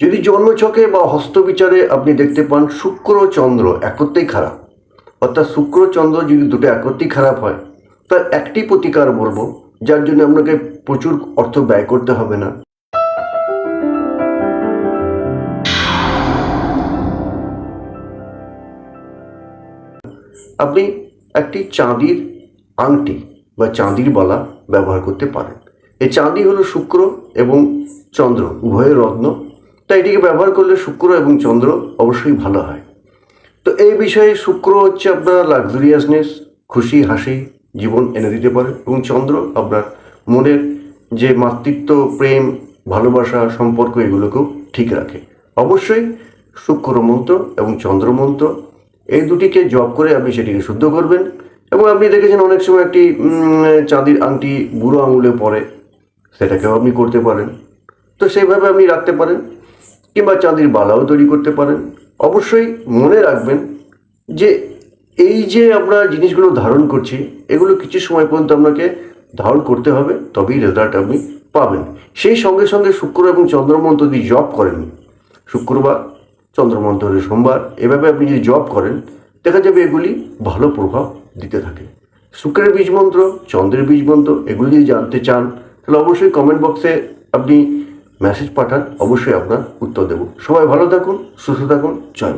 যদি জন্মছকে বা হস্তবিচারে আপনি দেখতে পান শুক্র চন্দ্র একত্রেই খারাপ, অর্থাৎ শুক্র চন্দ্র যদি দুটো একত্রেই খারাপ হয়, তার একটি প্রতিকার বলব, যার জন্য আপনাকে প্রচুর অর্থ ব্যয় করতে হবে না। আপনি একটি চাঁদির আংটি বা চাঁদির বালা ব্যবহার করতে পারেন। এই চাঁদি হলো শুক্র এবং চন্দ্র উভয়ের রত্ন। তাই এটিকে ব্যবহার করলে শুক্র এবং চন্দ্র অবশ্যই ভালো হয়। তো এই বিষয়ে শুক্র হচ্ছে আপনার লাক্সারিয়াসনেস খুশি, হাসি, জীবন এনে দিতে পারে এবং চন্দ্র আপনার মনের যে মাতৃত্ব, প্রেম, ভালোবাসা, সম্পর্ক এগুলোকেও ঠিক রাখে। অবশ্যই শুক্র মন্ত্র এবং চন্দ্র মন্ত্র এই দুটিকে জপ করে আপনি সেটিকে শুদ্ধ করবেন এবং আপনি দেখেছেন অনেক সময় একটি চাঁদির আংটি বুড়ো আঙুলে পড়ে, সেটাকেও আপনি করতে পারেন। তো সেইভাবে আপনি রাখতে পারেন। কিংবা চাঁদির বালাও তৈরি করতে পারেন। অবশ্যই মনে রাখবেন যে এই যে আমরা জিনিসগুলো ধারণ করছি, এগুলো কিছু সময় পর্যন্ত আপনাকে ধারণ করতে হবে, তবেই রেজাল্ট আপনি পাবেন। সেই সঙ্গে সঙ্গে শুক্র এবং চন্দ্রমন্ত্র যদি জব করেন, শুক্রবার চন্দ্রমন্ত্র হলে সোমবার, এভাবে আপনি যদি জব করেন, দেখা যাবে এগুলি ভালো প্রভাব দিতে থাকে। শুক্রের বীজ মন্ত্র চন্দ্রের বীজ মন্ত্র এগুলি যদি জানতে চান, তাহলে অবশ্যই কমেন্ট বক্সে আপনি মেসেজ পাঠান অবশ্যই আপনার উত্তর দেব। সবাই ভালো থাকুন সুস্থ থাকুন জয়